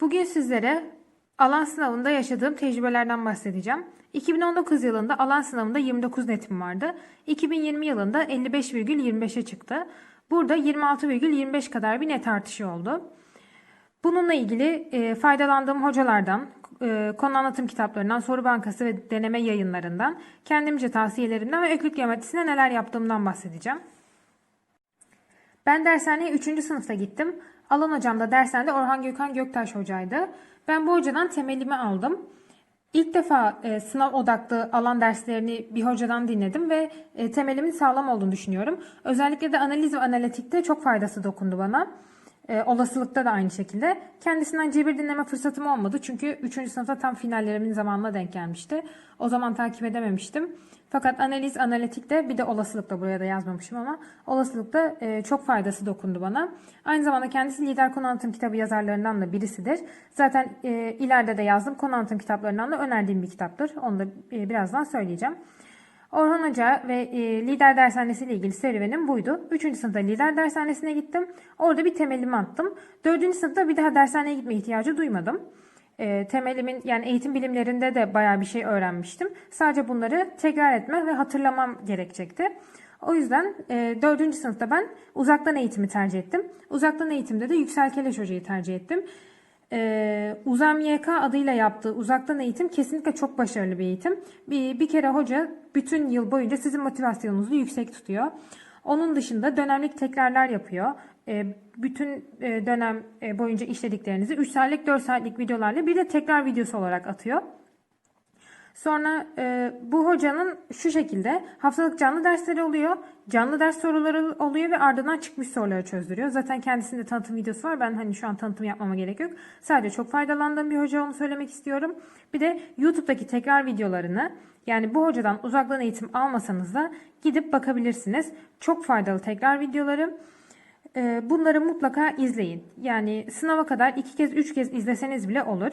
Bugün sizlere alan sınavında yaşadığım tecrübelerden bahsedeceğim. 2019 yılında alan sınavında 29 netim vardı. 2020 yılında 55,25'e çıktı. Burada 26,25 kadar bir net artışı oldu. Bununla ilgili e, faydalandığım hocalardan, e, konu anlatım kitaplarından, soru bankası ve deneme yayınlarından, kendimce tavsiyelerimden ve öklük geometrisinde neler yaptığımdan bahsedeceğim. Ben dershaneye 3. sınıfta gittim. Alan hocam da dershanede Orhan Gökhan Göktaş hocaydı. Ben bu hocadan temelimi aldım. İlk defa e, sınav odaklı alan derslerini bir hocadan dinledim ve e, temelimin sağlam olduğunu düşünüyorum. Özellikle de analiz ve analitikte çok faydası dokundu bana. E, olasılıkta da aynı şekilde. Kendisinden cebir dinleme fırsatım olmadı. Çünkü 3. sınıfta tam finallerimin zamanına denk gelmişti. O zaman takip edememiştim. Fakat analiz, analitikte bir de olasılıkta buraya da yazmamışım ama olasılıkta e, çok faydası dokundu bana. Aynı zamanda kendisi lider konu kitabı yazarlarından da birisidir. Zaten e, ileride de yazdım konu kitaplarından da önerdiğim bir kitaptır. Onu da e, birazdan söyleyeceğim. Orhan Hoca ve e, lider dershanesi ile ilgili serüvenim buydu. Üçüncü sınıfta lider dershanesine gittim. Orada bir temelimi attım. Dördüncü sınıfta bir daha dershaneye gitme ihtiyacı duymadım. E, temelimin yani eğitim bilimlerinde de bayağı bir şey öğrenmiştim. Sadece bunları tekrar etme ve hatırlamam gerekecekti. O yüzden e, 4. sınıfta ben uzaktan eğitimi tercih ettim. Uzaktan eğitimde de Yüksel Keleş Hoca'yı tercih ettim. Ee, Uzam YK adıyla yaptığı uzaktan eğitim kesinlikle çok başarılı bir eğitim. Bir, bir kere hoca bütün yıl boyunca sizin motivasyonunuzu yüksek tutuyor. Onun dışında dönemlik tekrarlar yapıyor. Ee, bütün e, dönem e, boyunca işlediklerinizi 3 saatlik 4 saatlik videolarla bir de tekrar videosu olarak atıyor. Sonra e, bu hocanın şu şekilde haftalık canlı dersleri oluyor. Canlı ders soruları oluyor ve ardından çıkmış soruları çözdürüyor. Zaten kendisinde tanıtım videosu var. Ben hani şu an tanıtım yapmama gerek yok. Sadece çok faydalandığım bir hoca onu söylemek istiyorum. Bir de YouTube'daki tekrar videolarını yani bu hocadan uzaktan eğitim almasanız da gidip bakabilirsiniz. Çok faydalı tekrar videoları. E, Bunları mutlaka izleyin. Yani sınava kadar iki kez üç kez izleseniz bile olur.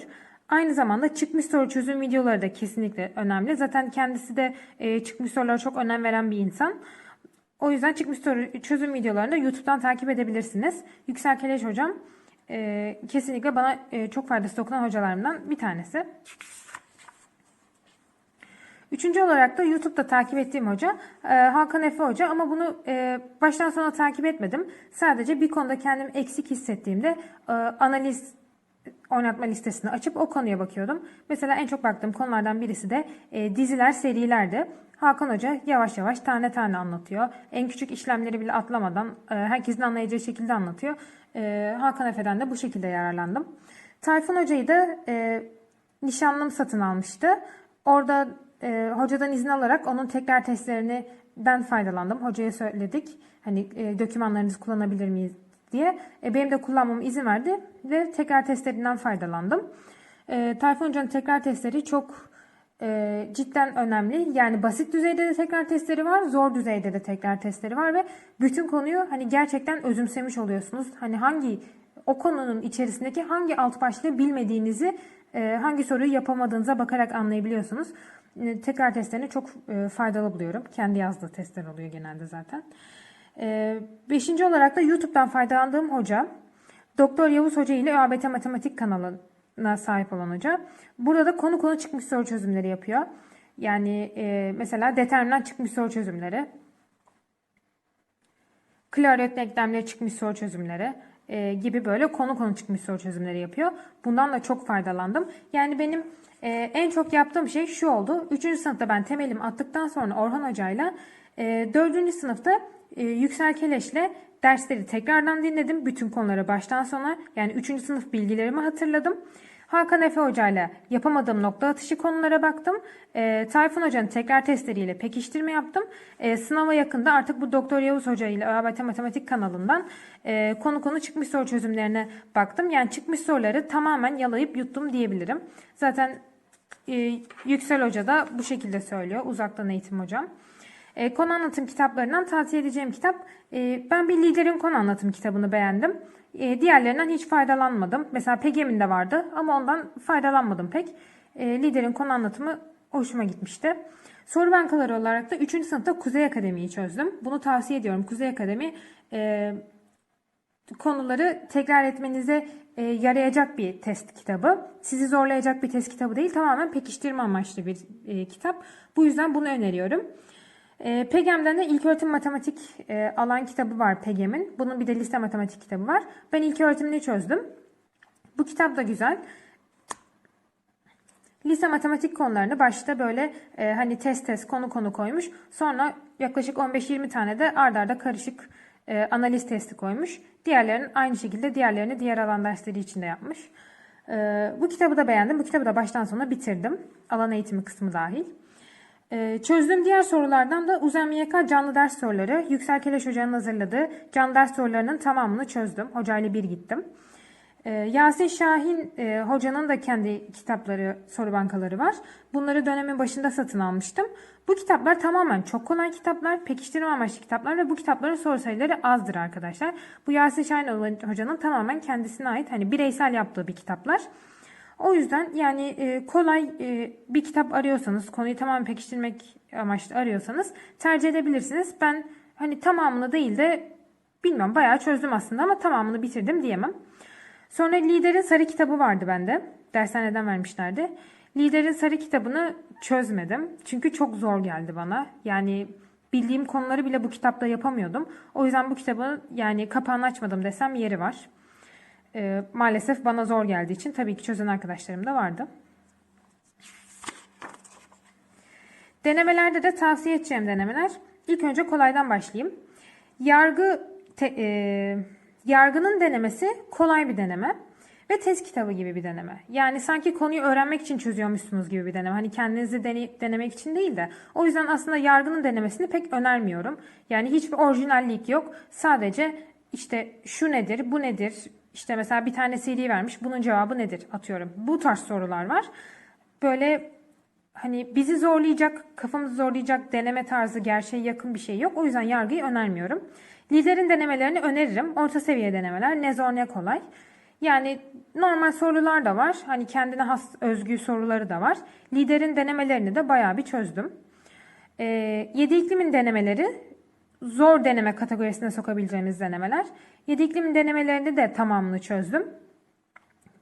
Aynı zamanda çıkmış soru çözüm videoları da kesinlikle önemli. Zaten kendisi de e, çıkmış sorulara çok önem veren bir insan. O yüzden çıkmış soru çözüm videolarını da YouTube'dan takip edebilirsiniz. Yüksel Keleş hocam e, kesinlikle bana e, çok faydası dokunan hocalarımdan bir tanesi. Üçüncü olarak da YouTube'da takip ettiğim hoca e, Hakan Efe Hoca ama bunu e, baştan sona takip etmedim. Sadece bir konuda kendimi eksik hissettiğimde e, analiz oynatma listesini açıp o konuya bakıyordum. Mesela en çok baktığım konulardan birisi de e, diziler, serilerdi. Hakan Hoca yavaş yavaş tane tane anlatıyor. En küçük işlemleri bile atlamadan e, herkesin anlayacağı şekilde anlatıyor. E, Hakan Efe'den de bu şekilde yararlandım. Tayfun Hoca'yı da e, nişanlım satın almıştı. Orada e, hocadan izin alarak onun tekrar testlerini ben faydalandım. Hocaya söyledik. Hani e, dokümanlarınızı kullanabilir miyiz diye. E, benim de kullanmama izin verdi ve tekrar testlerinden faydalandım. E, Tayfun Hoca'nın tekrar testleri çok e, cidden önemli. Yani basit düzeyde de tekrar testleri var, zor düzeyde de tekrar testleri var ve bütün konuyu hani gerçekten özümsemiş oluyorsunuz. Hani hangi o konunun içerisindeki hangi alt başlığı bilmediğinizi, e, hangi soruyu yapamadığınıza bakarak anlayabiliyorsunuz. E, tekrar testlerini çok e, faydalı buluyorum. Kendi yazdığı testler oluyor genelde zaten. E, beşinci olarak da YouTube'dan faydalandığım hoca, Doktor Yavuz Hoca ile ÖABT Matematik kanalına sahip olan hoca. Burada da konu konu çıkmış soru çözümleri yapıyor. Yani mesela determinant çıkmış soru çözümleri, Claret denklemleri çıkmış soru çözümleri gibi böyle konu konu çıkmış soru çözümleri yapıyor. Bundan da çok faydalandım. Yani benim e, en çok yaptığım şey şu oldu. Üçüncü sınıfta ben temelim attıktan sonra Orhan Hoca'yla e, dördüncü sınıfta e, Yüksel Keleş'le dersleri tekrardan dinledim. Bütün konuları baştan sona yani üçüncü sınıf bilgilerimi hatırladım. Hakan Efe Hoca ile yapamadığım nokta atışı konulara baktım. E, Tayfun Hoca'nın tekrar testleriyle pekiştirme yaptım. E, sınava yakında artık bu Doktor Yavuz Hoca ile ÖABT Matematik kanalından e, konu konu çıkmış soru çözümlerine baktım. Yani çıkmış soruları tamamen yalayıp yuttum diyebilirim. Zaten e, Yüksel Hoca da bu şekilde söylüyor. Uzaktan eğitim hocam. E, konu anlatım kitaplarından tavsiye edeceğim kitap. E, ben bir liderin konu anlatım kitabını beğendim. Diğerlerinden hiç faydalanmadım. Mesela PGM'in de vardı ama ondan faydalanmadım pek. Liderin konu anlatımı hoşuma gitmişti. Soru bankaları olarak da 3. sınıfta Kuzey Akademi'yi çözdüm. Bunu tavsiye ediyorum. Kuzey Akademi e, konuları tekrar etmenize e, yarayacak bir test kitabı. Sizi zorlayacak bir test kitabı değil. Tamamen pekiştirme amaçlı bir e, kitap. Bu yüzden bunu öneriyorum. E, PEGEM'den de ilköğretim matematik e, alan kitabı var PEGEM'in. Bunun bir de liste matematik kitabı var. Ben ilköğretimini çözdüm. Bu kitap da güzel. Lise matematik konularını başta böyle e, hani test test konu konu koymuş. Sonra yaklaşık 15-20 tane de ardarda arda karışık e, analiz testi koymuş. Diğerlerinin aynı şekilde diğerlerini diğer alan dersleri içinde yapmış. E, bu kitabı da beğendim. Bu kitabı da baştan sona bitirdim. Alan eğitimi kısmı dahil. E, çözdüğüm diğer sorulardan da Uzem YK canlı ders soruları. Yüksel Keleş Hoca'nın hazırladığı canlı ders sorularının tamamını çözdüm. Hocayla bir gittim. Ee, Yasin Şahin e, hocanın da kendi kitapları, soru bankaları var. Bunları dönemin başında satın almıştım. Bu kitaplar tamamen çok kolay kitaplar, pekiştirme amaçlı kitaplar ve bu kitapların soru sayıları azdır arkadaşlar. Bu Yasin Şahin hocanın tamamen kendisine ait hani bireysel yaptığı bir kitaplar. O yüzden yani e, kolay e, bir kitap arıyorsanız, konuyu tamamen pekiştirmek amaçlı arıyorsanız tercih edebilirsiniz. Ben hani tamamını değil de bilmiyorum bayağı çözdüm aslında ama tamamını bitirdim diyemem. Sonra Lider'in Sarı kitabı vardı bende. Dershaneden vermişlerdi. Lider'in Sarı kitabını çözmedim. Çünkü çok zor geldi bana. Yani bildiğim konuları bile bu kitapta yapamıyordum. O yüzden bu kitabı yani kapağını açmadım desem yeri var. Ee, maalesef bana zor geldiği için tabii ki çözen arkadaşlarım da vardı. Denemelerde de tavsiye edeceğim denemeler. İlk önce kolaydan başlayayım. Yargı te, e, Yargının denemesi kolay bir deneme ve test kitabı gibi bir deneme. Yani sanki konuyu öğrenmek için çözüyormuşsunuz gibi bir deneme. Hani kendinizi deney, denemek için değil de. O yüzden aslında yargının denemesini pek önermiyorum. Yani hiçbir orijinallik yok. Sadece işte şu nedir, bu nedir? İşte mesela bir tane CD vermiş. Bunun cevabı nedir? Atıyorum. Bu tarz sorular var. Böyle hani bizi zorlayacak, kafamızı zorlayacak deneme tarzı gerçeğe yakın bir şey yok. O yüzden yargıyı önermiyorum. Liderin denemelerini öneririm. Orta seviye denemeler ne zor ne kolay. Yani normal sorular da var. Hani kendine has özgü soruları da var. Liderin denemelerini de bayağı bir çözdüm. E, ee, 7 iklimin denemeleri zor deneme kategorisine sokabileceğimiz denemeler. 7 iklimin denemelerini de tamamını çözdüm.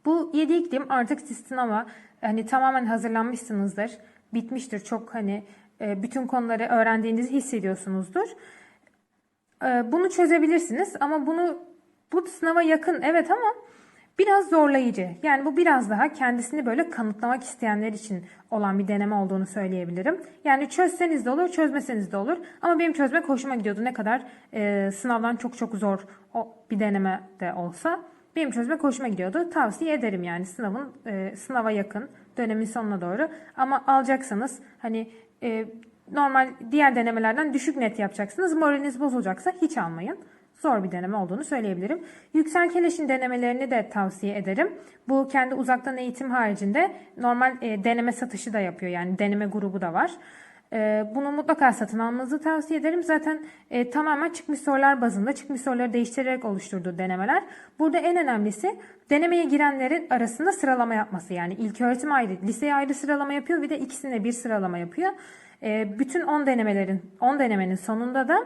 Bu 7 iklim artık siz sınava hani tamamen hazırlanmışsınızdır. Bitmiştir. Çok hani e, bütün konuları öğrendiğinizi hissediyorsunuzdur. Ee, bunu çözebilirsiniz ama bunu bu sınava yakın evet ama biraz zorlayıcı. Yani bu biraz daha kendisini böyle kanıtlamak isteyenler için olan bir deneme olduğunu söyleyebilirim. Yani çözseniz de olur, çözmeseniz de olur. Ama benim çözmek hoşuma gidiyordu. Ne kadar e, sınavdan çok çok zor o bir deneme de olsa benim çözmek hoşuma gidiyordu. Tavsiye ederim yani sınavın e, sınava yakın dönemin sonuna doğru. Ama alacaksanız hani e, normal diğer denemelerden düşük net yapacaksınız. Moraliniz bozulacaksa hiç almayın. Zor bir deneme olduğunu söyleyebilirim. Yüksel Keleş'in denemelerini de tavsiye ederim. Bu kendi uzaktan eğitim haricinde normal e, deneme satışı da yapıyor. Yani deneme grubu da var. E, bunu mutlaka satın almanızı tavsiye ederim. Zaten e, tamamen çıkmış sorular bazında çıkmış soruları değiştirerek oluşturduğu denemeler. Burada en önemlisi denemeye girenlerin arasında sıralama yapması. Yani ilk öğretim ayrı, liseye ayrı sıralama yapıyor bir de ikisine bir sıralama yapıyor. E, bütün 10 denemelerin 10 denemenin sonunda da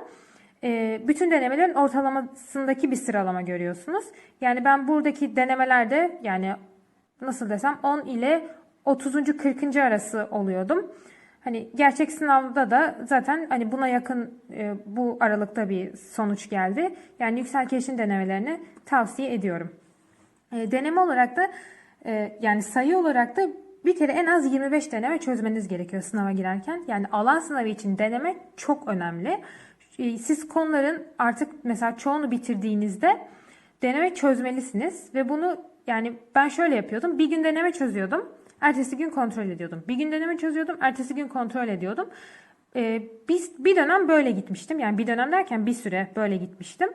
e, bütün denemelerin ortalamasındaki bir sıralama görüyorsunuz. Yani ben buradaki denemelerde yani nasıl desem 10 ile 30. 40. arası oluyordum. Hani gerçek sınavda da zaten hani buna yakın e, bu aralıkta bir sonuç geldi. Yani yüksel keşin denemelerini tavsiye ediyorum. E, deneme olarak da yani sayı olarak da bir kere en az 25 deneme çözmeniz gerekiyor sınava girerken. Yani alan sınavı için deneme çok önemli. Ee, siz konuların artık mesela çoğunu bitirdiğinizde deneme çözmelisiniz ve bunu yani ben şöyle yapıyordum. Bir gün deneme çözüyordum. Ertesi gün kontrol ediyordum. Bir gün deneme çözüyordum. Ertesi gün kontrol ediyordum. Ee, bir, bir dönem böyle gitmiştim. Yani bir dönem derken bir süre böyle gitmiştim.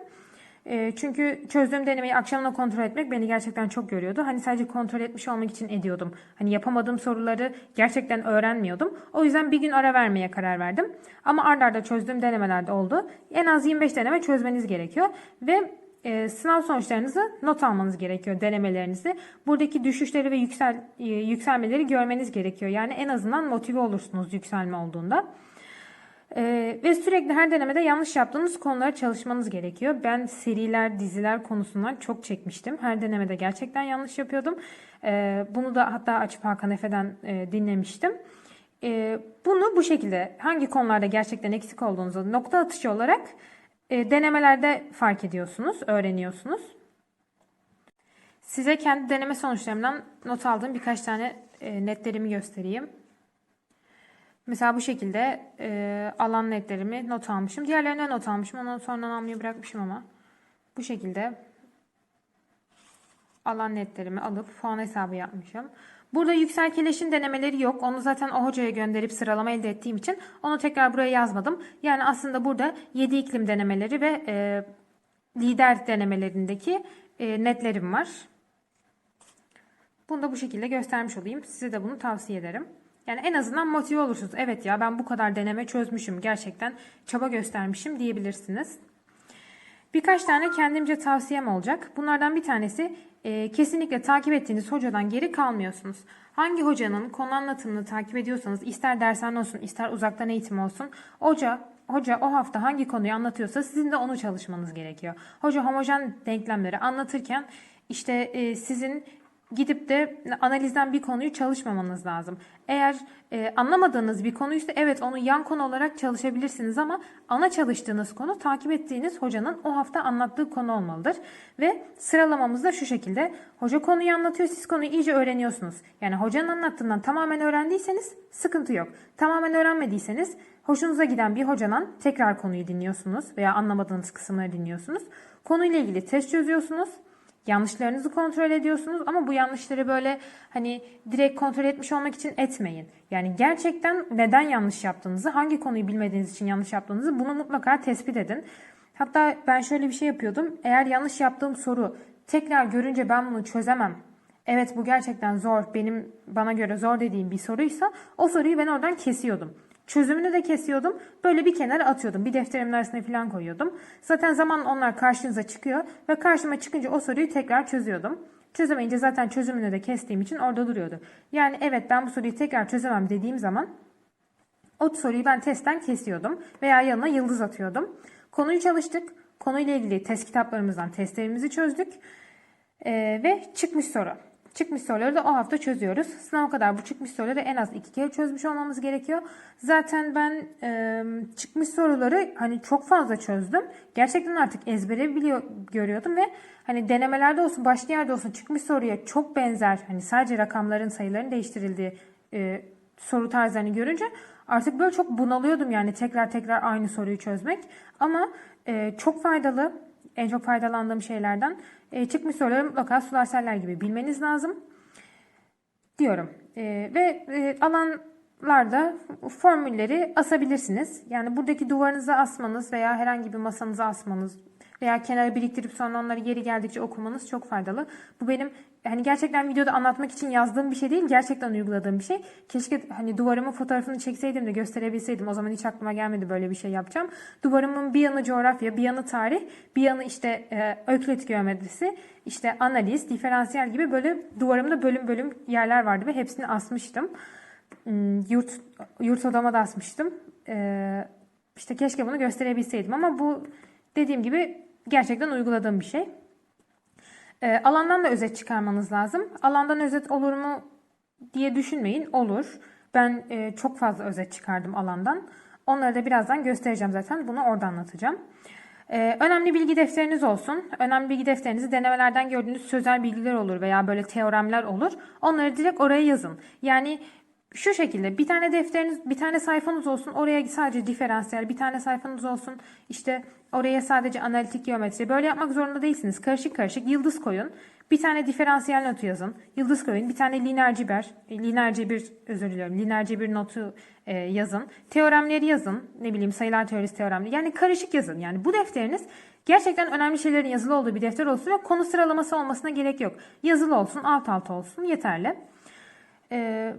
E, çünkü çözdüğüm denemeyi akşamına kontrol etmek beni gerçekten çok görüyordu. Hani sadece kontrol etmiş olmak için ediyordum. Hani yapamadığım soruları gerçekten öğrenmiyordum. O yüzden bir gün ara vermeye karar verdim. Ama ardarda arda çözdüğüm denemelerde oldu. En az 25 deneme çözmeniz gerekiyor. Ve e, sınav sonuçlarınızı not almanız gerekiyor denemelerinizi. Buradaki düşüşleri ve yüksel e, yükselmeleri görmeniz gerekiyor. Yani en azından motive olursunuz yükselme olduğunda. Ee, ve sürekli her denemede yanlış yaptığınız konulara çalışmanız gerekiyor. Ben seriler, diziler konusundan çok çekmiştim. Her denemede gerçekten yanlış yapıyordum. Ee, bunu da hatta açıp Hakan Efe'den e, dinlemiştim. Ee, bunu bu şekilde hangi konularda gerçekten eksik olduğunuzu nokta atışı olarak e, denemelerde fark ediyorsunuz, öğreniyorsunuz. Size kendi deneme sonuçlarımdan not aldığım birkaç tane e, netlerimi göstereyim. Mesela bu şekilde e, alan netlerimi not almışım. Diğerlerine not almışım. Onu sonradan almayı bırakmışım ama. Bu şekilde alan netlerimi alıp puan hesabı yapmışım. Burada yükselkeleşin denemeleri yok. Onu zaten o hocaya gönderip sıralama elde ettiğim için onu tekrar buraya yazmadım. Yani aslında burada 7 iklim denemeleri ve e, lider denemelerindeki e, netlerim var. Bunu da bu şekilde göstermiş olayım. Size de bunu tavsiye ederim. Yani en azından motive olursunuz. Evet ya ben bu kadar deneme çözmüşüm. Gerçekten çaba göstermişim diyebilirsiniz. Birkaç tane kendimce tavsiyem olacak. Bunlardan bir tanesi e, kesinlikle takip ettiğiniz hocadan geri kalmıyorsunuz. Hangi hocanın konu anlatımını takip ediyorsanız ister dershane olsun ister uzaktan eğitim olsun hoca Hoca o hafta hangi konuyu anlatıyorsa sizin de onu çalışmanız gerekiyor. Hoca homojen denklemleri anlatırken işte e, sizin gidip de analizden bir konuyu çalışmamanız lazım. Eğer e, anlamadığınız bir konuysa evet onu yan konu olarak çalışabilirsiniz ama ana çalıştığınız konu takip ettiğiniz hocanın o hafta anlattığı konu olmalıdır. Ve sıralamamız da şu şekilde. Hoca konuyu anlatıyor siz konuyu iyice öğreniyorsunuz. Yani hocanın anlattığından tamamen öğrendiyseniz sıkıntı yok. Tamamen öğrenmediyseniz hoşunuza giden bir hocadan tekrar konuyu dinliyorsunuz veya anlamadığınız kısımları dinliyorsunuz. Konuyla ilgili test çözüyorsunuz. Yanlışlarınızı kontrol ediyorsunuz ama bu yanlışları böyle hani direkt kontrol etmiş olmak için etmeyin. Yani gerçekten neden yanlış yaptığınızı, hangi konuyu bilmediğiniz için yanlış yaptığınızı bunu mutlaka tespit edin. Hatta ben şöyle bir şey yapıyordum. Eğer yanlış yaptığım soru tekrar görünce ben bunu çözemem. Evet bu gerçekten zor, benim bana göre zor dediğim bir soruysa o soruyu ben oradan kesiyordum. Çözümünü de kesiyordum. Böyle bir kenara atıyordum. Bir defterimin arasına falan koyuyordum. Zaten zaman onlar karşınıza çıkıyor. Ve karşıma çıkınca o soruyu tekrar çözüyordum. Çözemeyince zaten çözümünü de kestiğim için orada duruyordu. Yani evet ben bu soruyu tekrar çözemem dediğim zaman o soruyu ben testten kesiyordum. Veya yanına yıldız atıyordum. Konuyu çalıştık. Konuyla ilgili test kitaplarımızdan testlerimizi çözdük. Ee, ve çıkmış soru. Çıkmış soruları da o hafta çözüyoruz. Sınava kadar bu çıkmış soruları en az iki kere çözmüş olmamız gerekiyor. Zaten ben e, çıkmış soruları hani çok fazla çözdüm. Gerçekten artık ezbere biliyor görüyordum ve hani denemelerde olsun başka yerde olsun çıkmış soruya çok benzer hani sadece rakamların sayıların değiştirildiği e, soru tarzlarını görünce artık böyle çok bunalıyordum yani tekrar tekrar aynı soruyu çözmek. Ama e, çok faydalı en çok faydalandığım şeylerden e, çıkmış soruları mutlaka sular seller gibi bilmeniz lazım diyorum. E, ve e, alanlarda formülleri asabilirsiniz. Yani buradaki duvarınıza asmanız veya herhangi bir masanıza asmanız veya kenara biriktirip sonra onları geri geldikçe okumanız çok faydalı. Bu benim hani gerçekten videoda anlatmak için yazdığım bir şey değil, gerçekten uyguladığım bir şey. Keşke hani duvarımın fotoğrafını çekseydim de gösterebilseydim. O zaman hiç aklıma gelmedi böyle bir şey yapacağım. Duvarımın bir yanı coğrafya, bir yanı tarih, bir yanı işte e, öklit geometrisi, işte analiz, diferansiyel gibi böyle duvarımda bölüm bölüm yerler vardı ve hepsini asmıştım. Hmm, Yurt, yurt odama da asmıştım. Ee, işte keşke bunu gösterebilseydim ama bu dediğim gibi gerçekten uyguladığım bir şey. E, alandan da özet çıkarmanız lazım. Alandan özet olur mu diye düşünmeyin. Olur. Ben e, çok fazla özet çıkardım alandan. Onları da birazdan göstereceğim zaten. Bunu orada anlatacağım. Ee, önemli bilgi defteriniz olsun. Önemli bilgi defterinizi denemelerden gördüğünüz sözel bilgiler olur veya böyle teoremler olur. Onları direkt oraya yazın. Yani şu şekilde bir tane defteriniz, bir tane sayfanız olsun. Oraya sadece diferansiyel, bir tane sayfanız olsun. İşte oraya sadece analitik geometri. Böyle yapmak zorunda değilsiniz. Karışık karışık yıldız koyun. Bir tane diferansiyel notu yazın. Yıldız koyun. Bir tane lineer ciber, e, lineer cebir özür diliyorum. Lineer cebir notu e, yazın. Teoremleri yazın. Ne bileyim sayılar teorisi teoremleri. Yani karışık yazın. Yani bu defteriniz gerçekten önemli şeylerin yazılı olduğu bir defter olsun ve konu sıralaması olmasına gerek yok. Yazılı olsun, alt alta olsun yeterli. Eee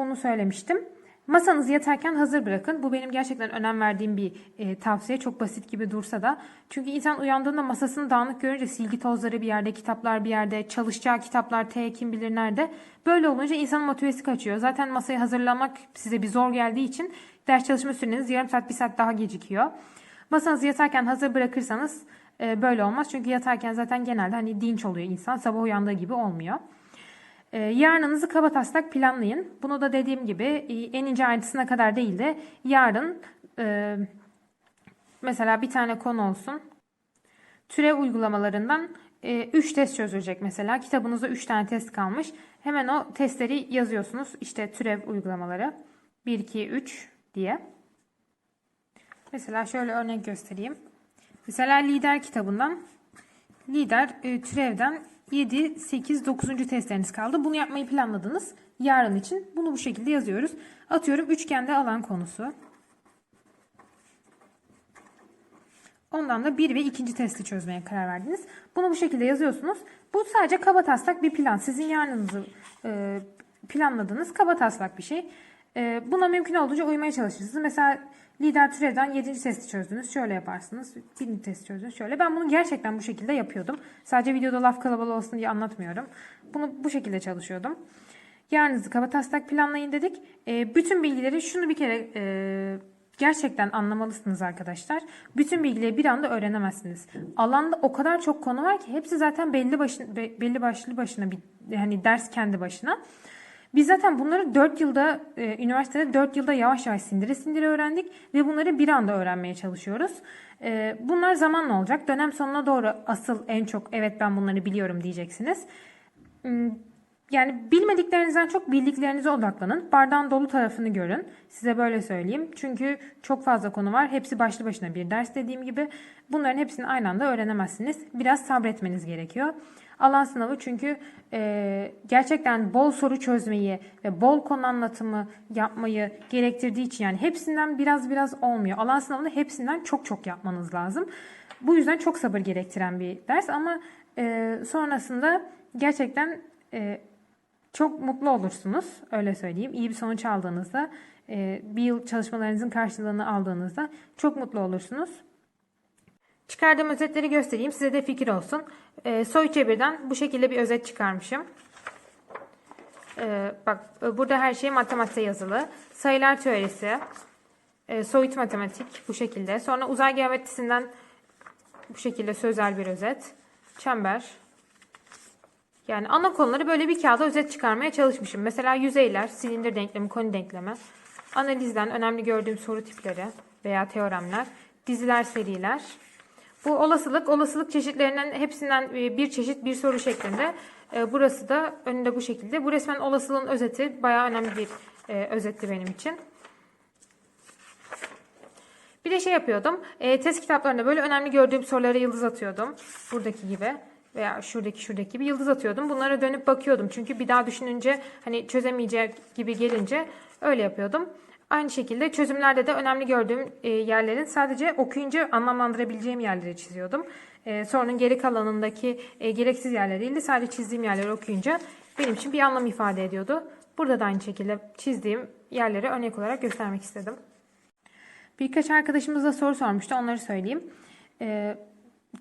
bunu söylemiştim. Masanızı yatarken hazır bırakın. Bu benim gerçekten önem verdiğim bir e, tavsiye. Çok basit gibi dursa da. Çünkü insan uyandığında masasını dağınık görünce silgi tozları bir yerde, kitaplar bir yerde, çalışacağı kitaplar T kim bilir nerede. Böyle olunca insanın motivesi kaçıyor. Zaten masayı hazırlamak size bir zor geldiği için ders çalışma süreniz yarım saat bir saat daha gecikiyor. Masanızı yatarken hazır bırakırsanız e, böyle olmaz. Çünkü yatarken zaten genelde hani dinç oluyor insan. Sabah uyandığı gibi olmuyor. Ee, yarınınızı kaba taslak planlayın. Bunu da dediğim gibi e, en ince ayrıntısına kadar değil de yarın e, mesela bir tane konu olsun. Türev uygulamalarından 3 test çözülecek mesela. Kitabınızda 3 tane test kalmış. Hemen o testleri yazıyorsunuz. İşte türev uygulamaları. 1, 2, 3 diye. Mesela şöyle örnek göstereyim. Mesela lider kitabından lider e, türevden 7, 8, 9. testleriniz kaldı. Bunu yapmayı planladınız. Yarın için bunu bu şekilde yazıyoruz. Atıyorum üçgende alan konusu. Ondan da bir ve ikinci testi çözmeye karar verdiniz. Bunu bu şekilde yazıyorsunuz. Bu sadece kaba taslak bir plan. Sizin yarınınızı e, planladığınız kaba taslak bir şey. E, buna mümkün olduğunca uymaya çalışırsınız. Mesela lider türevden 7. testi çözdünüz. Şöyle yaparsınız. 1. testi çözdünüz. Şöyle. Ben bunu gerçekten bu şekilde yapıyordum. Sadece videoda laf kalabalığı olsun diye anlatmıyorum. Bunu bu şekilde çalışıyordum. Yarınızı kaba taslak planlayın dedik. E, bütün bilgileri şunu bir kere e, gerçekten anlamalısınız arkadaşlar. Bütün bilgileri bir anda öğrenemezsiniz. Alanda o kadar çok konu var ki hepsi zaten belli başın belli başlı başına bir hani ders kendi başına. Biz zaten bunları 4 yılda e, üniversitede 4 yılda yavaş yavaş sindire sindire öğrendik ve bunları bir anda öğrenmeye çalışıyoruz. E, bunlar zamanla olacak. Dönem sonuna doğru asıl en çok evet ben bunları biliyorum diyeceksiniz. Hmm, yani bilmediklerinizden çok bildiklerinize odaklanın. Bardağın dolu tarafını görün. Size böyle söyleyeyim. Çünkü çok fazla konu var. Hepsi başlı başına bir ders dediğim gibi. Bunların hepsini aynı anda öğrenemezsiniz. Biraz sabretmeniz gerekiyor. Alan sınavı çünkü e, gerçekten bol soru çözmeyi ve bol konu anlatımı yapmayı gerektirdiği için yani hepsinden biraz biraz olmuyor. Alan sınavını hepsinden çok çok yapmanız lazım. Bu yüzden çok sabır gerektiren bir ders ama e, sonrasında gerçekten e, çok mutlu olursunuz. Öyle söyleyeyim. İyi bir sonuç aldığınızda, e, bir yıl çalışmalarınızın karşılığını aldığınızda çok mutlu olursunuz. Çıkardığım özetleri göstereyim. Size de fikir olsun. E, soy çevirden bu şekilde bir özet çıkarmışım. E, bak burada her şey matematikte yazılı. Sayılar teorisi, e, soyut matematik bu şekilde. Sonra uzay geometrisinden bu şekilde sözel bir özet. Çember, yani ana konuları böyle bir kağıda özet çıkarmaya çalışmışım. Mesela yüzeyler, silindir denklemi, konu denklemi, analizden önemli gördüğüm soru tipleri veya teoremler, diziler, seriler. Bu olasılık, olasılık çeşitlerinden hepsinden e, bir çeşit bir soru şeklinde. E, burası da önünde bu şekilde. Bu resmen olasılığın özeti. Bayağı önemli bir e, özetti benim için. Bir de şey yapıyordum. test kitaplarında böyle önemli gördüğüm sorulara yıldız atıyordum. Buradaki gibi veya şuradaki şuradaki bir yıldız atıyordum. Bunlara dönüp bakıyordum. Çünkü bir daha düşününce hani çözemeyecek gibi gelince öyle yapıyordum. Aynı şekilde çözümlerde de önemli gördüğüm e, yerlerin sadece okuyunca anlamlandırabileceğim yerleri çiziyordum. E, sorunun geri kalanındaki e, gereksiz yerleri değil de sadece çizdiğim yerleri okuyunca benim için bir anlam ifade ediyordu. Burada da aynı şekilde çizdiğim yerleri örnek olarak göstermek istedim. Birkaç arkadaşımız da soru sormuştu. Onları söyleyeyim.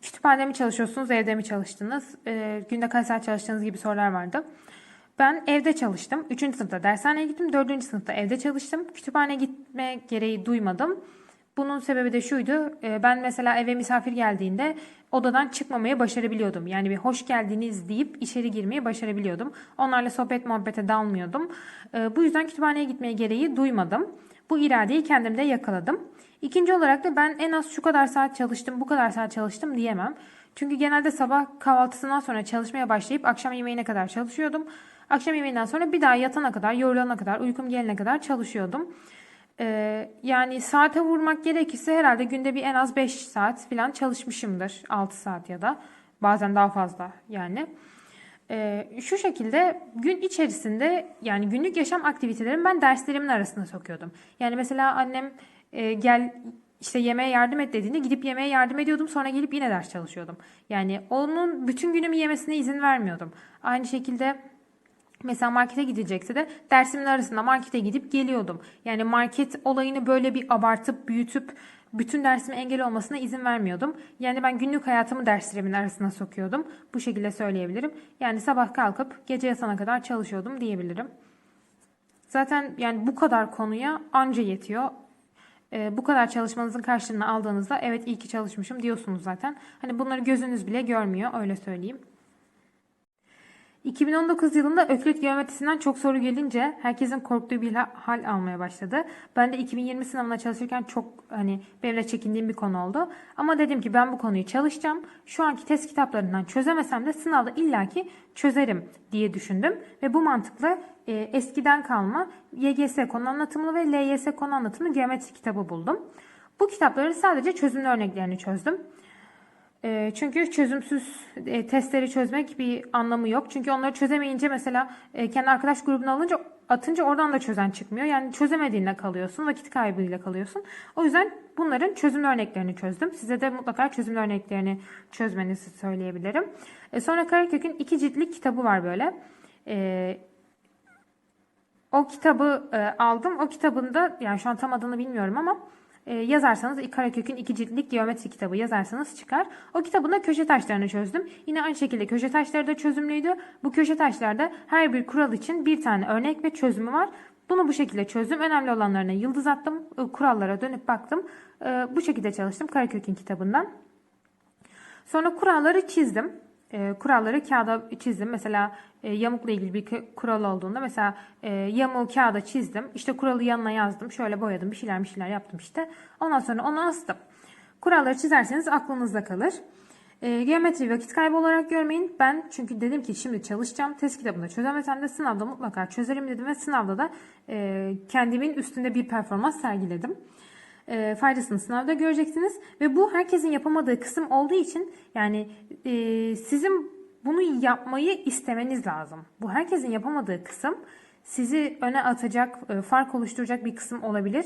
Kütüphanede mi çalışıyorsunuz, evde mi çalıştınız? Günde kaç saat çalıştığınız gibi sorular vardı. Ben evde çalıştım. Üçüncü sınıfta dershaneye gittim. Dördüncü sınıfta evde çalıştım. Kütüphaneye gitme gereği duymadım. Bunun sebebi de şuydu. E, ben mesela eve misafir geldiğinde odadan çıkmamaya başarabiliyordum. Yani bir hoş geldiniz deyip içeri girmeyi başarabiliyordum. Onlarla sohbet muhabbete dalmıyordum. E, bu yüzden kütüphaneye gitmeye gereği duymadım. Bu iradeyi kendimde yakaladım. İkinci olarak da ben en az şu kadar saat çalıştım, bu kadar saat çalıştım diyemem. Çünkü genelde sabah kahvaltısından sonra çalışmaya başlayıp akşam yemeğine kadar çalışıyordum. Akşam yemeğinden sonra bir daha yatana kadar, yorulana kadar, uykum gelene kadar çalışıyordum. Ee, yani saate vurmak gerekirse herhalde günde bir en az 5 saat falan çalışmışımdır. 6 saat ya da bazen daha fazla yani. Ee, şu şekilde gün içerisinde yani günlük yaşam aktivitelerimi ben derslerimin arasında sokuyordum. Yani mesela annem e, gel işte yemeğe yardım et dediğinde gidip yemeğe yardım ediyordum sonra gelip yine ders çalışıyordum. Yani onun bütün günümü yemesine izin vermiyordum. Aynı şekilde Mesela markete gidecekse de dersimin arasında markete gidip geliyordum. Yani market olayını böyle bir abartıp büyütüp bütün dersime engel olmasına izin vermiyordum. Yani ben günlük hayatımı derslerimin arasına sokuyordum. Bu şekilde söyleyebilirim. Yani sabah kalkıp gece yatana kadar çalışıyordum diyebilirim. Zaten yani bu kadar konuya anca yetiyor. Ee, bu kadar çalışmanızın karşılığını aldığınızda evet iyi ki çalışmışım diyorsunuz zaten. Hani bunları gözünüz bile görmüyor öyle söyleyeyim. 2019 yılında Öklit geometrisinden çok soru gelince herkesin korktuğu bir ha- hal almaya başladı. Ben de 2020 sınavına çalışırken çok hani benim de çekindiğim bir konu oldu. Ama dedim ki ben bu konuyu çalışacağım. Şu anki test kitaplarından çözemesem de sınavda illaki çözerim diye düşündüm. Ve bu mantıkla e, eskiden kalma YGS konu anlatımlı ve LYS konu anlatımlı geometri kitabı buldum. Bu kitapları sadece çözümlü örneklerini çözdüm. E, çünkü çözümsüz e, testleri çözmek bir anlamı yok. Çünkü onları çözemeyince mesela e, kendi arkadaş grubuna alınca atınca oradan da çözen çıkmıyor. Yani çözemediğinde kalıyorsun, vakit kaybıyla kalıyorsun. O yüzden bunların çözümlü örneklerini çözdüm. Size de mutlaka çözümlü örneklerini çözmenizi söyleyebilirim. E, sonra Karakök'ün iki ciltlik kitabı var böyle. O kitabı aldım. O kitabında yani şu an tam adını bilmiyorum ama yazarsanız Karakök'ün iki ciltlik geometri kitabı yazarsanız çıkar. O kitabında köşe taşlarını çözdüm. Yine aynı şekilde köşe taşları da çözümlüydü. Bu köşe taşlarda her bir kural için bir tane örnek ve çözümü var. Bunu bu şekilde çözdüm. Önemli olanlarına yıldız attım. E, Kurallara dönüp baktım. E, Bu şekilde çalıştım Karakök'ün kitabından. Sonra kuralları çizdim. E, kuralları kağıda çizdim. Mesela e, yamukla ilgili bir kural olduğunda mesela e, yamuğu kağıda çizdim. İşte kuralı yanına yazdım. Şöyle boyadım. Bir şeyler bir şeyler yaptım işte. Ondan sonra onu astım. Kuralları çizerseniz aklınızda kalır. E, geometri vakit kaybı olarak görmeyin. Ben çünkü dedim ki şimdi çalışacağım. Test kitabında çözemesem de sınavda mutlaka çözerim dedim ve sınavda da kendimin üstünde bir performans sergiledim e, faydasını sınavda göreceksiniz. Ve bu herkesin yapamadığı kısım olduğu için yani e, sizin bunu yapmayı istemeniz lazım. Bu herkesin yapamadığı kısım sizi öne atacak, e, fark oluşturacak bir kısım olabilir.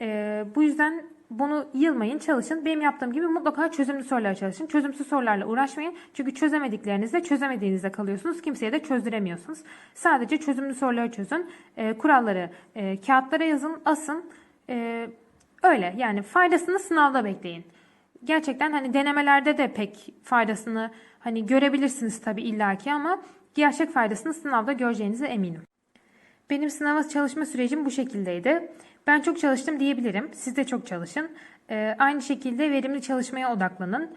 E, bu yüzden bunu yılmayın, çalışın. Benim yaptığım gibi mutlaka çözümlü sorular çalışın. Çözümsüz sorularla uğraşmayın. Çünkü çözemediklerinizde çözemediğinizde kalıyorsunuz. Kimseye de çözdüremiyorsunuz. Sadece çözümlü soruları çözün. E, kuralları e, kağıtlara yazın, asın. E, Öyle yani faydasını sınavda bekleyin. Gerçekten hani denemelerde de pek faydasını hani görebilirsiniz tabii illaki ama gerçek faydasını sınavda göreceğinize eminim. Benim sınava çalışma sürecim bu şekildeydi. Ben çok çalıştım diyebilirim. Siz de çok çalışın. Ee, aynı şekilde verimli çalışmaya odaklanın.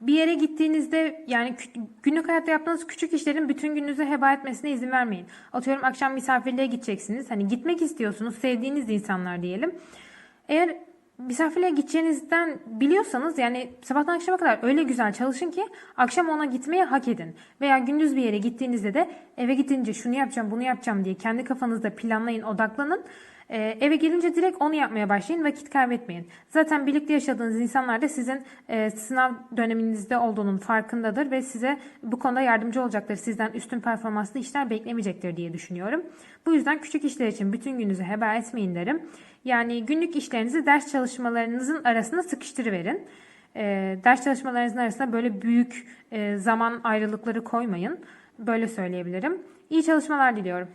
Bir yere gittiğinizde yani günlük hayatta yaptığınız küçük işlerin bütün gününüzü heba etmesine izin vermeyin. Atıyorum akşam misafirliğe gideceksiniz. Hani gitmek istiyorsunuz, sevdiğiniz insanlar diyelim. Eğer misafirliğe gideceğinizden biliyorsanız yani sabahtan akşama kadar öyle güzel çalışın ki akşam ona gitmeye hak edin. Veya gündüz bir yere gittiğinizde de eve gidince şunu yapacağım bunu yapacağım diye kendi kafanızda planlayın odaklanın. Ee, eve gelince direkt onu yapmaya başlayın vakit kaybetmeyin. Zaten birlikte yaşadığınız insanlar da sizin e, sınav döneminizde olduğunun farkındadır ve size bu konuda yardımcı olacaktır. Sizden üstün performanslı işler beklemeyecektir diye düşünüyorum. Bu yüzden küçük işler için bütün gününüzü heba etmeyin derim. Yani günlük işlerinizi ders çalışmalarınızın arasına sıkıştırıverin. E, ders çalışmalarınızın arasına böyle büyük e, zaman ayrılıkları koymayın. Böyle söyleyebilirim. İyi çalışmalar diliyorum.